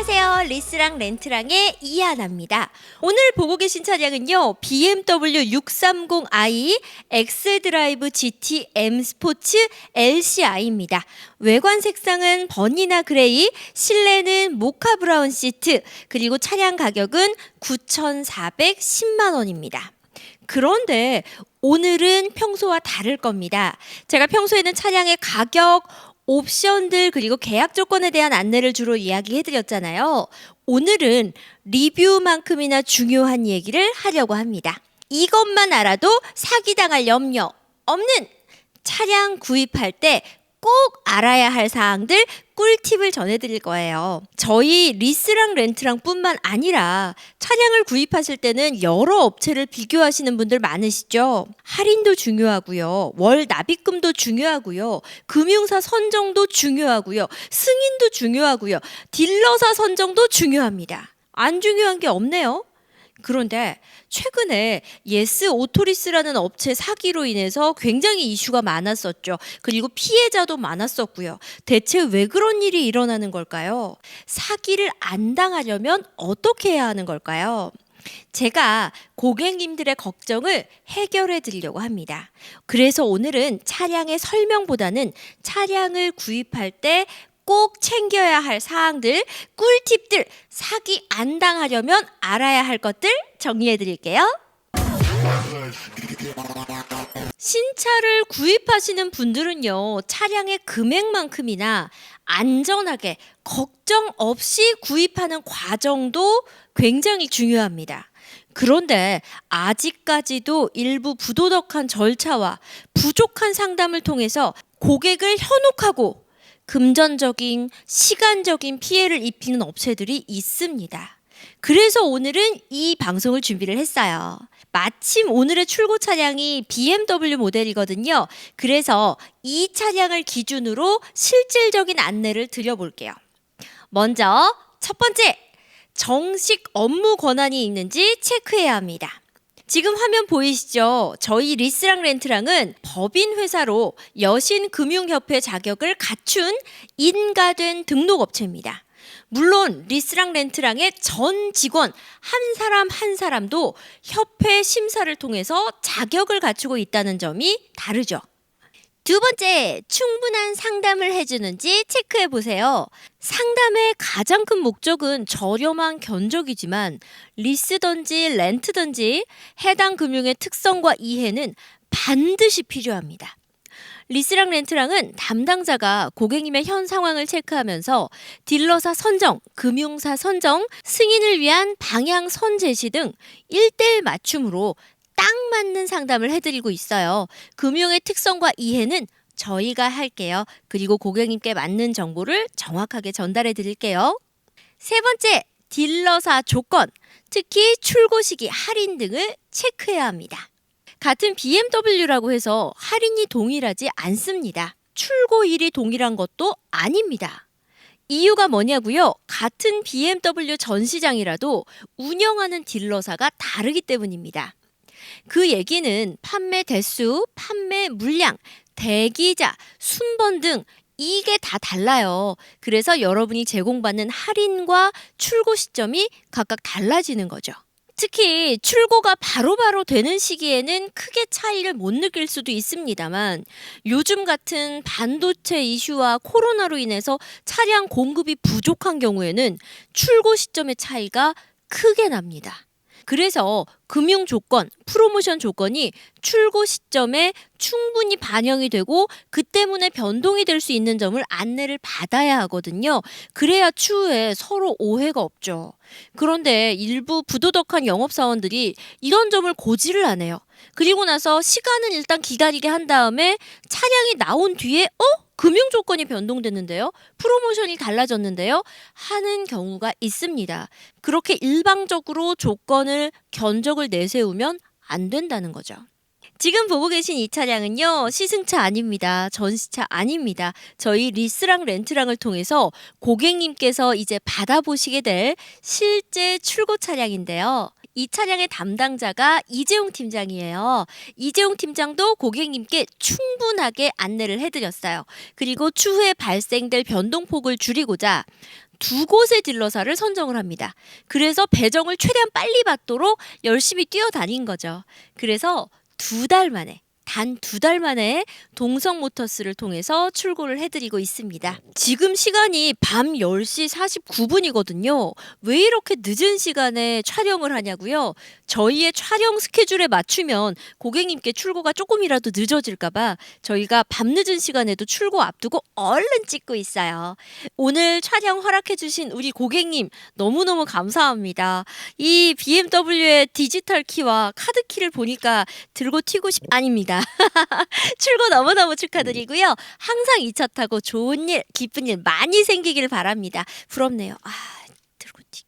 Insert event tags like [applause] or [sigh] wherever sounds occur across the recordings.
안녕하세요. 리스랑 렌트랑의 이하나입니다. 오늘 보고 계신 차량은요. BMW 630i 엑스드라이브 GT M 스포츠 LCI입니다. 외관 색상은 버니나 그레이, 실내는 모카 브라운 시트, 그리고 차량 가격은 9,410만 원입니다. 그런데 오늘은 평소와 다를 겁니다. 제가 평소에는 차량의 가격, 옵션들 그리고 계약 조건에 대한 안내를 주로 이야기해 드렸잖아요. 오늘은 리뷰만큼이나 중요한 얘기를 하려고 합니다. 이것만 알아도 사기당할 염려 없는 차량 구입할 때 꼭 알아야 할 사항들 꿀팁을 전해드릴 거예요. 저희 리스랑 렌트랑 뿐만 아니라 차량을 구입하실 때는 여러 업체를 비교하시는 분들 많으시죠? 할인도 중요하고요. 월 납입금도 중요하고요. 금융사 선정도 중요하고요. 승인도 중요하고요. 딜러사 선정도 중요합니다. 안 중요한 게 없네요. 그런데 최근에 예스 오토리스라는 업체 사기로 인해서 굉장히 이슈가 많았었죠. 그리고 피해자도 많았었고요. 대체 왜 그런 일이 일어나는 걸까요? 사기를 안 당하려면 어떻게 해야 하는 걸까요? 제가 고객님들의 걱정을 해결해 드리려고 합니다. 그래서 오늘은 차량의 설명보다는 차량을 구입할 때 꼭 챙겨야 할 사항들, 꿀팁들, 사기 안 당하려면 알아야 할 것들 정리해 드릴게요. 신차를 구입하시는 분들은요, 차량의 금액만큼이나 안전하게 걱정 없이 구입하는 과정도 굉장히 중요합니다. 그런데 아직까지도 일부 부도덕한 절차와 부족한 상담을 통해서 고객을 현혹하고 금전적인 시간적인 피해를 입히는 업체들이 있습니다. 그래서 오늘은 이 방송을 준비를 했어요. 마침 오늘의 출고 차량이 BMW 모델이거든요. 그래서 이 차량을 기준으로 실질적인 안내를 드려볼게요. 먼저 첫 번째, 정식 업무 권한이 있는지 체크해야 합니다. 지금 화면 보이시죠? 저희 리스랑 렌트랑은 법인 회사로 여신금융협회 자격을 갖춘 인가된 등록업체입니다. 물론 리스랑 렌트랑의 전 직원 한 사람 한 사람도 협회 심사를 통해서 자격을 갖추고 있다는 점이 다르죠. 두 번째, 충분한 상담을 해주는지 체크해 보세요. 상담의 가장 큰 목적은 저렴한 견적이지만 리스든지 렌트든지 해당 금융의 특성과 이해는 반드시 필요합니다. 리스랑 렌트랑은 담당자가 고객님의 현 상황을 체크하면서 딜러사 선정, 금융사 선정, 승인을 위한 방향 선 제시 등 1대1 맞춤으로 딱 맞는 상담을 해드리고 있어요. 금융의 특성과 이해는 저희가 할게요. 그리고 고객님께 맞는 정보를 정확하게 전달해 드릴게요. 세 번째, 딜러사 조건, 특히 출고 시기 할인 등을 체크해야 합니다. 같은 BMW라고 해서 할인이 동일하지 않습니다. 출고일이 동일한 것도 아닙니다. 이유가 뭐냐고요? 같은 BMW 전시장이라도 운영하는 딜러사가 다르기 때문입니다. 그 얘기는 판매 대수, 판매 물량, 대기자, 순번 등 이게 다 달라요. 그래서 여러분이 제공받는 할인과 출고 시점이 각각 달라지는 거죠. 특히 출고가 바로 바로 되는 시기에는 크게 차이를 못 느낄 수도 있습니다만 요즘 같은 반도체 이슈와 코로나로 인해서 차량 공급이 부족한 경우에는 출고 시점의 차이가 크게 납니다. 그래서 금융 조건, 프로모션 조건이 출고 시점에 충분히 반영이 되고 그 때문에 변동이 될 수 있는 점을 안내를 받아야 하거든요. 그래야 추후에 서로 오해가 없죠. 그런데 일부 부도덕한 영업사원들이 이런 점을 고지를 안 해요. 그리고 나서 시간은 일단 기다리게 한 다음에 차량이 나온 뒤에 어? 금융 조건이 변동됐는데요. 프로모션이 달라졌는데요. 하는 경우가 있습니다. 그렇게 일방적으로 조건을 견적을 내세우면 안 된다는 거죠. 지금 보고 계신 이 차량은요, 시승차 아닙니다. 전시차 아닙니다. 저희 리스랑 렌트랑을 통해서 고객님께서 이제 받아보시게 될 실제 출고 차량인데요. 이 차량의 담당자가 이재용 팀장이에요. 이재용 팀장도 고객님께 충분하게 안내를 해드렸어요. 그리고 추후에 발생될 변동폭을 줄이고자 두 곳의 딜러사를 선정을 합니다. 그래서 배정을 최대한 빨리 받도록 열심히 뛰어다닌 거죠. 그래서 두 달 만에 단 두 달 만에 동성 모터스를 통해서 출고를 해드리고 있습니다. 지금 시간이 밤 10시 49분이거든요. 왜 이렇게 늦은 시간에 촬영을 하냐고요? 저희의 촬영 스케줄에 맞추면 고객님께 출고가 조금이라도 늦어질까봐 저희가 밤늦은 시간에도 출고 앞두고 얼른 찍고 있어요. 오늘 촬영 허락해주신 우리 고객님 너무너무 감사합니다. 이 BMW의 디지털 키와 카드 키를 보니까 들고 튀고 싶 아닙니다. [laughs] 출고 너무너무 축하드리고요. 항상 이차 타고 좋은 일, 기쁜 일 많이 생기길 바랍니다. 부럽네요. 아, 들고 튀.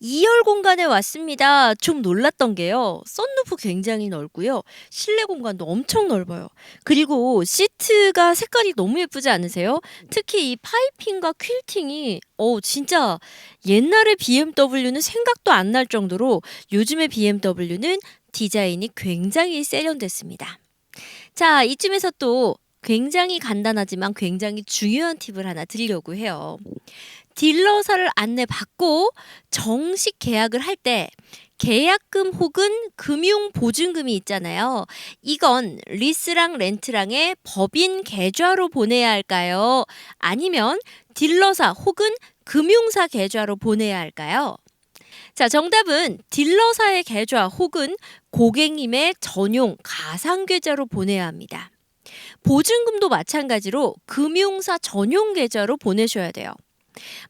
2열 공간에 왔습니다. 좀 놀랐던 게요. 썬루프 굉장히 넓고요. 실내 공간도 엄청 넓어요. 그리고 시트가 색깔이 너무 예쁘지 않으세요? 특히 이 파이핑과 퀼팅이 어 진짜 옛날의 BMW는 생각도 안 날 정도로 요즘의 BMW는 디자인이 굉장히 세련됐습니다. 자, 이쯤에서 또 굉장히 간단하지만 굉장히 중요한 팁을 하나 드리려고 해요. 딜러사를 안내받고 정식 계약을 할 때 계약금 혹은 금융 보증금이 있잖아요. 이건 리스랑 렌트랑의 법인 계좌로 보내야 할까요? 아니면 딜러사 혹은 금융사 계좌로 보내야 할까요? 자, 정답은 딜러사의 계좌 혹은 고객님의 전용 가상 계좌로 보내야 합니다. 보증금도 마찬가지로 금융사 전용 계좌로 보내셔야 돼요.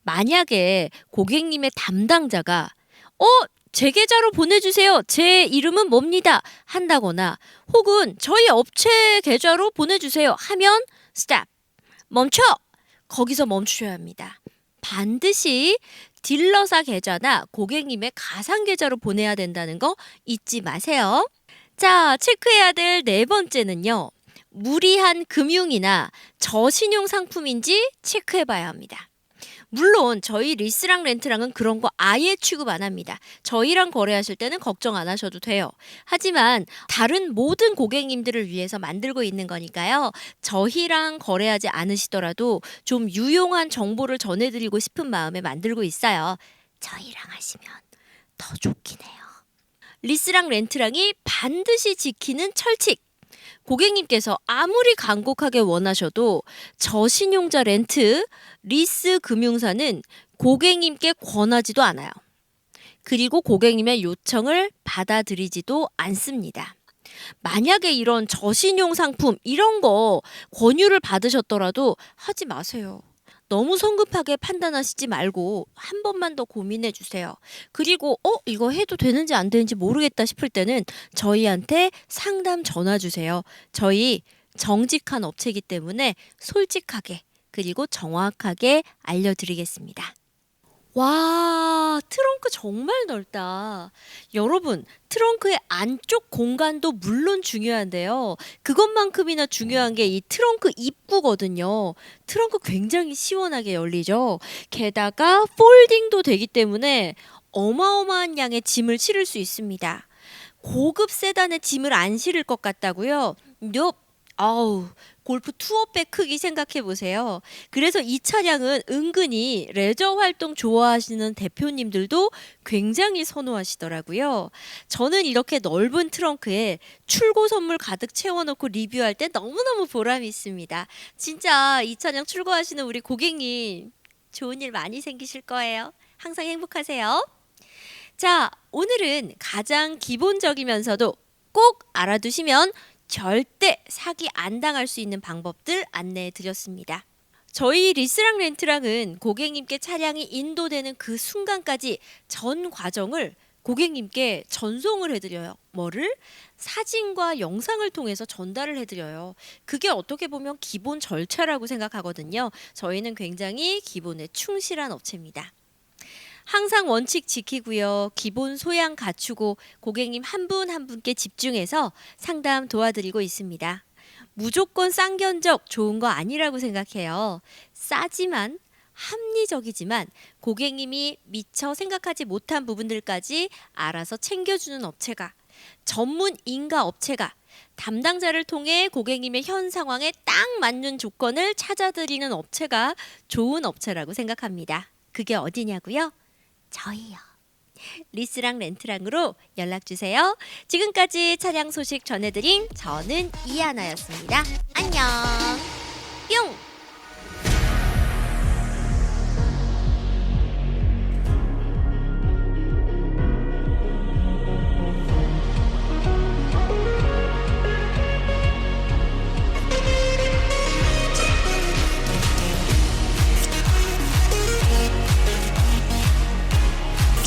만약에 고객님의 담당자가 어, 제 계좌로 보내주세요. 제 이름은 뭡니다. 한다거나 혹은 저희 업체 계좌로 보내주세요. 하면 스탑. 멈춰. 거기서 멈추셔야 합니다. 반드시 딜러사 계좌나 고객님의 가상 계좌로 보내야 된다는 거 잊지 마세요. 자, 체크해야 될 네 번째는요. 무리한 금융이나 저신용 상품인지 체크해 봐야 합니다. 물론 저희 리스랑 렌트랑은 그런 거 아예 취급 안 합니다. 저희랑 거래하실 때는 걱정 안 하셔도 돼요. 하지만 다른 모든 고객님들을 위해서 만들고 있는 거니까요. 저희랑 거래하지 않으시더라도 좀 유용한 정보를 전해드리고 싶은 마음에 만들고 있어요. 저희랑 하시면 더 좋긴 해요. 리스랑 렌트랑이 반드시 지키는 철칙. 고객님께서 아무리 간곡하게 원하셔도 저신용자 렌트, 리스 금융사는 고객님께 권하지도 않아요. 그리고 고객님의 요청을 받아들이지도 않습니다. 만약에 이런 저신용 상품 이런 거 권유를 받으셨더라도 하지 마세요. 너무 성급하게 판단하시지 말고 한 번만 더 고민해 주세요. 그리고 어 이거 해도 되는지 안 되는지 모르겠다 싶을 때는 저희한테 상담 전화 주세요. 저희 정직한 업체이기 때문에 솔직하게 그리고 정확하게 알려드리겠습니다. 와, 트렁크 정말 넓다. 여러분, 트렁크의 안쪽 공간도 물론 중요한데요. 그것만큼이나 중요한 게 이 트렁크 입구거든요. 트렁크 굉장히 시원하게 열리죠. 게다가 폴딩도 되기 때문에 어마어마한 양의 짐을 실을 수 있습니다. 고급 세단의 짐을 안 실을 것 같다고요? 넵. 아우, 골프 투어백 크기 생각해 보세요. 그래서 이 차량은 은근히 레저 활동 좋아하시는 대표님들도 굉장히 선호하시더라고요. 저는 이렇게 넓은 트렁크에 출고 선물 가득 채워놓고 리뷰할 때 너무너무 보람이 있습니다. 진짜 이 차량 출고하시는 우리 고객님 좋은 일 많이 생기실 거예요. 항상 행복하세요. 자, 오늘은 가장 기본적이면서도 꼭 알아두시면 절대 사기 안 당할 수 있는 방법들 안내해 드렸습니다. 저희 리스랑 렌트랑은 고객님께 차량이 인도되는 그 순간까지 전 과정을 고객님께 전송을 해드려요. 뭐를? 사진과 영상을 통해서 전달을 해드려요. 그게 어떻게 보면 기본 절차라고 생각하거든요. 저희는 굉장히 기본에 충실한 업체입니다. 항상 원칙 지키고요. 기본 소양 갖추고 고객님 한분한 분께 집중해서 상담 도와드리고 있습니다. 무조건 싼 견적 좋은 거 아니라고 생각해요. 싸지만 합리적이지만 고객님이 미처 생각하지 못한 부분들까지 알아서 챙겨주는 업체가 전문 인가 업체가 담당자를 통해 고객님의 현 상황에 딱 맞는 조건을 찾아드리는 업체가 좋은 업체라고 생각합니다. 그게 어디냐고요? 저희요. 리스랑 렌트랑으로 연락 주세요. 지금까지 차량 소식 전해드린 저는 이하나였습니다. 안녕.